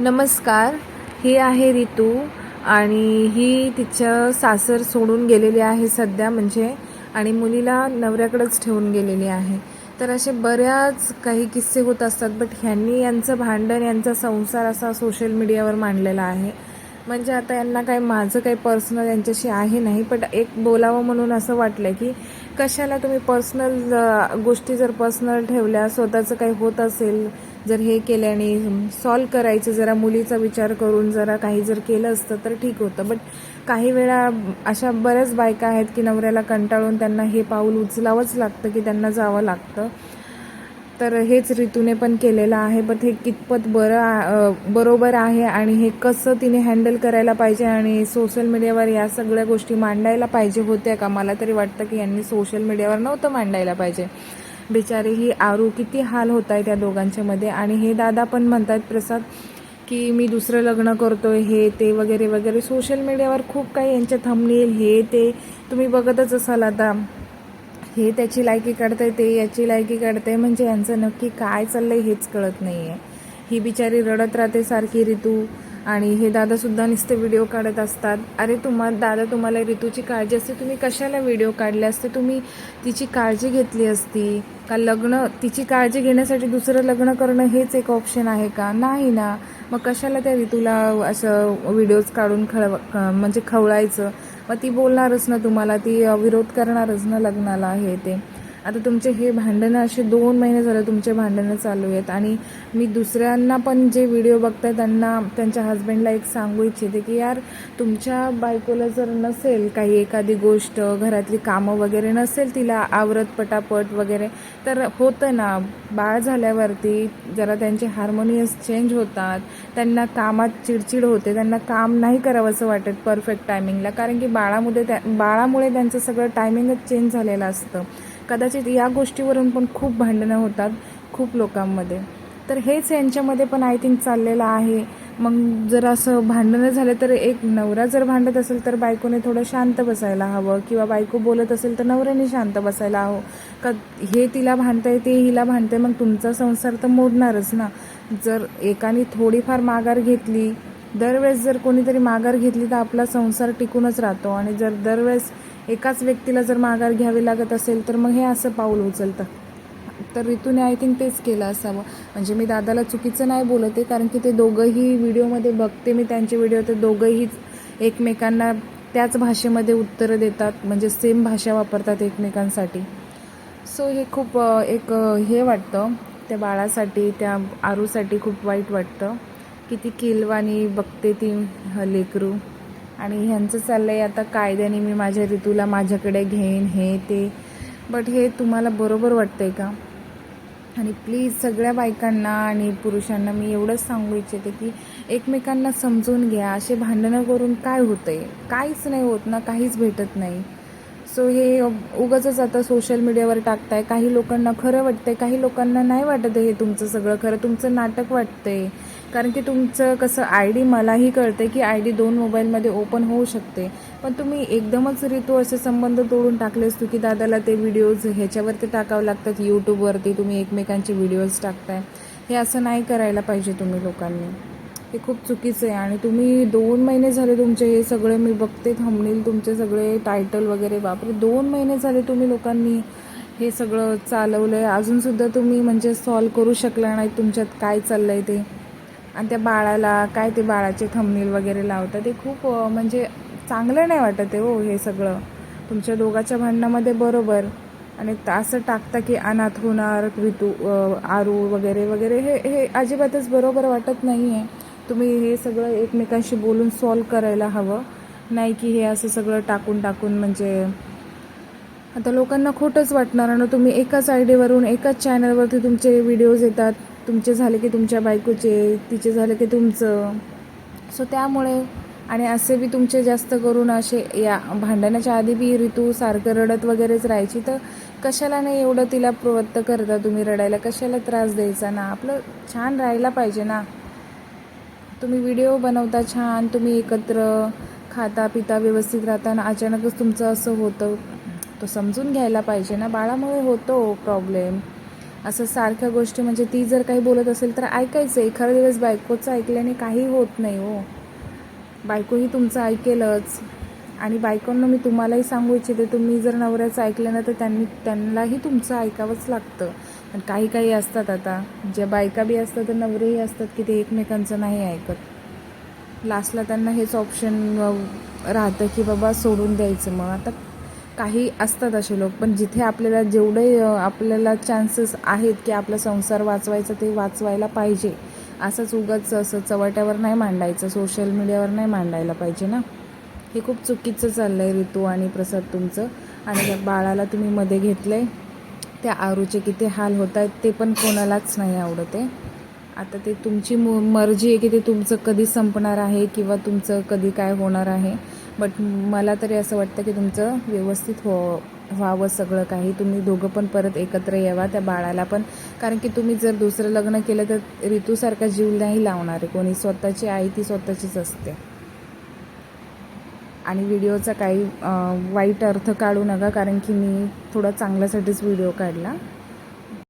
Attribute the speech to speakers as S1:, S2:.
S1: नमस्कार. ही आहे रितू आणि ही तिचं सासर सोडून गेलेली आहे सध्या म्हणजे आणि मुलीला नवऱ्याकडेच ठेवून गेलेली आहे. तर असे बऱ्याच काही किस्से होत असतात बट ह्यांनी यांचं भांडण यांचा संसार असा सोशल मीडियावर मांडलेला आहे. म्हणजे आता यांना काय माझं काही पर्सनल यांच्याशी आहे नाही पण एक बोलावं म्हणून असं वाटलं की कशाला तुम्ही पर्सनल गोष्टी जर पर्सनल ठेवल्या स्वतःचं काही होत असेल जर हे केल्याने सॉल्व करायचं जरा मुलीचा विचार करून जरा काही जर केलं असतं तर ठीक होतं. बट काही वेळा अशा बऱ्याच बायका आहेत की नवऱ्याला कंटाळून त्यांना हे पाऊल उचलावंच लागतं की त्यांना जावं लागतं. तर हेच ऋतूने पण केलेलं आहे. बट हे कितपत बरं बरोबर आहे आणि हे कसं तिने हँडल करायला पाहिजे आणि सोशल मीडियावर या सगळ्या गोष्टी मांडायला पाहिजे होत्या का? मला तरी वाटतं की यांनी सोशल मीडियावर नव्हतं मांडायला पाहिजे. बिचारी ही आरू किती हाल होत आहे त्या दोघांच्या मध्ये. आणि हे दादा पण म्हणतात प्रसाद की मी दुसरं लग्न करतोय हे ते वगैरे वगैरे. सोशल मीडियावर खूप काही यांच्या थंबनेल हे ते तुम्ही बघतच असाल आता. हे त्याची लायकी काढतंय ते याची लायकी काढतंय म्हणजे यांचं नक्की काय चाललंय हेच कळत नाही आहे ही बिचारी रडत राहते सारखी ऋतू आणि हे दादासुद्धा नुसते व्हिडिओ काढत असतात. अरे तुम्हा दादा तुम्हाला ऋतूची काळजी असते तुम्ही कशाला व्हिडिओ काढले असते? तुम्ही तिची काळजी घेतली असती. का लग्न तिची काळजी घेण्यासाठी दुसरं लग्न करणं हेच एक ऑप्शन आहे का? नाही ना. मग कशाला त्या ऋतूला असं व्हिडिओज काढून खळ म्हणजे खवळायचं? मग ती बोलणारच ना तुम्हाला ती विरोध करणारच ना लग्नाला हे ते. आता तुमचे हे भांडणं असे दोन महिने झाले तुमचे भांडणं चालू आहेत आणि मी दुसऱ्यांना पण जे व्हिडिओ बघताय त्यांना त्यांच्या हस्बंडला एक सांगू इच्छिते की यार तुमच्या बायकोला जर नसेल काही एखादी गोष्ट घरातली कामं वगैरे नसेल तिला आवरत पटापट वगैरे तर होतं ना. बाळ झाल्यावरती जरा त्यांचे हार्मोनियस चेंज होतात. त्यांना कामात चिडचिड होते. त्यांना काम नाही करावंसं वाटत परफेक्ट टायमिंगला कारण की बाळामुळे त्या बाळामुळे त्यांचं सगळं टायमिंगच चेंज झालेलं असतं. कदाचित या गोष्टीवरून पण खूप भांडणं होतात खूप लोकांमध्ये. तर हेच यांच्यामध्ये पण आय थिंक चाललेलं आहे. मग जर असं भांडणं झालं तर एक नवरा जर भांडत असेल तर बायकोने थोडं शांत बसायला हवं किंवा बायको बोलत असेल तर नवऱ्याने शांत बसायला हवं. का हे तिला भांडतंय ते हिला भांडतंय मग तुमचा संसार तर मोडणारच ना. जर एकाने थोडीफार माघार घेतली दरवेळेस जर कोणीतरी माघार घेतली तर आपला संसार टिकूनच राहतो. आणि जर दरवेळेस एकाच व्यक्तीला जर माघार घ्यावी लागत असेल तर मग हे असं पाऊल उचलतं. तर ऋतूने आय थिंक तेच केलं असावं. म्हणजे मी दादाला चुकीचं नाही बोलत आहे कारण की ते दोघंही व्हिडिओमध्ये बघते मी त्यांचे व्हिडिओ तर दोघंहीच एकमेकांना त्याच भाषेमध्ये उत्तरं देतात म्हणजे सेम भाषा वापरतात एकमेकांसाठी. सो हे खूप एक हे वाटतं. त्या बाळासाठी त्या आरूसाठी खूप वाईट वाटतं. किती किलवानी बघते ती ह- लेकरू. आणि ह्यांचं चाललं आहे आता कायद्याने मी माझ्या ऋतूला माझ्याकडे घेईन हे ते. बट हे तुम्हाला बरोबर वाटतंय का? आणि प्लीज सगळ्या बायकांना आणि पुरुषांना मी एवढंच सांगू इच्छिते की एकमेकांना समजून घ्या. असे भांडणं करून काय होतं आहे काहीच नाही होत ना काहीच भेटत नाही. सो हे उगाच आता सोशल मीडियावर टाकताय. काही लोकांना खरं वाटतंय काही लोकांना नाही वाटत हे तुमचं सगळं खरं. तुमचं नाटक वाटतंय. कारण की तुमचं कसं आय डी मलाही कळते की आय डी दोन मोबाईलमध्ये ओपन होऊ शकते. पण तुम्ही एकदमच ऋतू असे संबंध तोडून टाकले असतो की दादाला ते व्हिडिओज ह्याच्यावरती टाकावं लागतात यूट्यूबवरती तुम्ही एकमेकांचे व्हिडिओज टाकताय. हे असं नाही करायला पाहिजे तुम्ही लोकांनी. हे खूप चुकीचं आहे. आणि तुम्ही दोन महिने झाले तुमचे हे सगळे मी बघते थांबणील तुमचे सगळे टायटल वगैरे बापरे दोन महिने झाले तुम्ही लोकांनी हे सगळं चालवलं आहे अजूनसुद्धा तुम्ही म्हणजे सॉल्व करू शकला नाही तुमच्यात काय चाललं आहे ते. आणि त्या बाळाला काय ते बाळाचे थंबनेल वगैरे लावतात. ते खूप म्हणजे चांगलं नाही वाटत आहे हो हे सगळं. तुमच्या दोघाच्या भांडणामध्ये बरोबर. आणि असं टाकता की अनाथ होणार ऋतू आरू वगैरे वगैरे हे हे अजिबातच बरोबर वाटत नाही आहे तुम्ही हे सगळं एकमेकांशी बोलून सॉल्व करायला हवं. नाही की हे असं सगळं टाकून टाकून म्हणजे आता लोकांना खोटंच वाटणार ना तुम्ही एकाच आय डीवरून एकाच चॅनलवरती तुमचे व्हिडिओज येतात. तुमचे झाले की तुमच्या बायकोचे तिचे झाले की तुमचं. सो त्यामुळे आणि असे बी तुमचे जास्त करून असे या भांडणाच्या आधी बी ऋतू सारखं रडत वगैरेच राहायची. तर कशाला नाही एवढं तिला प्रवृत्त करता तुम्ही रडायला? कशाला त्रास द्यायचा ना? आपलं छान राहायला पाहिजे ना? तुम्ही व्हिडिओ बनवता छान तुम्ही एकत्र खाता पिता व्यवस्थित राहताना अचानकच तुमचं असं होतं तो समजून घ्यायला पाहिजे ना. बाळामुळे होतो प्रॉब्लेम असं सारख्या गोष्टी म्हणजे ती जर काही बोलत असेल तर ऐकायचं एखादा दिवस बायकोचं ऐकल्याने काही होत नाही हो. बायकोही तुमचं ऐकेलच. आणि बायकोंना मी तुम्हालाही सांगू इच्छिते तुम्ही जर नवऱ्याचं ऐकलं ना तर त्यांनी त्यांनाही तुमचं ऐकावंच लागतं. पण काही काही असतात आता. ज्या बायका बी असतात तर नवरेही असतात की ते एकमेकांचं नाही ऐकत. लास्टला त्यांना हेच ऑप्शन राहतं की बाबा सोडून द्यायचं मग. आता काही असतात असे लोक पण जिथे आपल्याला जेवढे आपल्याला चान्सेस आहेत की आपला संसार वाचवायचा ते वाचवायला पाहिजे. असंच उगाच असं चवट्यावर नाही मांडायचं सोशल मीडियावर नाही मांडायला पाहिजे ना. हे खूप चुकीचं चाललं आहे ऋतू आणि प्रसाद तुमचं. आणि त्या बाळाला तुम्ही मध्ये घेतलं आहे त्या आरूचे किती हाल होत आहेत ते पण कोणालाच नाही आवडत आहे. आता ते तुमची मु मर्जी आहे की ते तुमचं कधी संपणार आहे किंवा तुमचं कधी काय होणार आहे. बट मला तरी असं वाटतं की तुमचं व्यवस्थित हो व्हावं सगळं काही. तुम्ही दोघं पण परत एकत्र यावा त्या बाळाला पण. कारण की तुम्ही जर दुसरं लग्न केलं तर ऋतूसारखा जीव नाही लावणार. आहे कोणी स्वतःची आई ती स्वतःचीच असते. आणि व्हिडिओचा काही वाईट अर्थ काढू नका कारण की मी थोडा चांगल्यासाठीच व्हिडिओ काढला.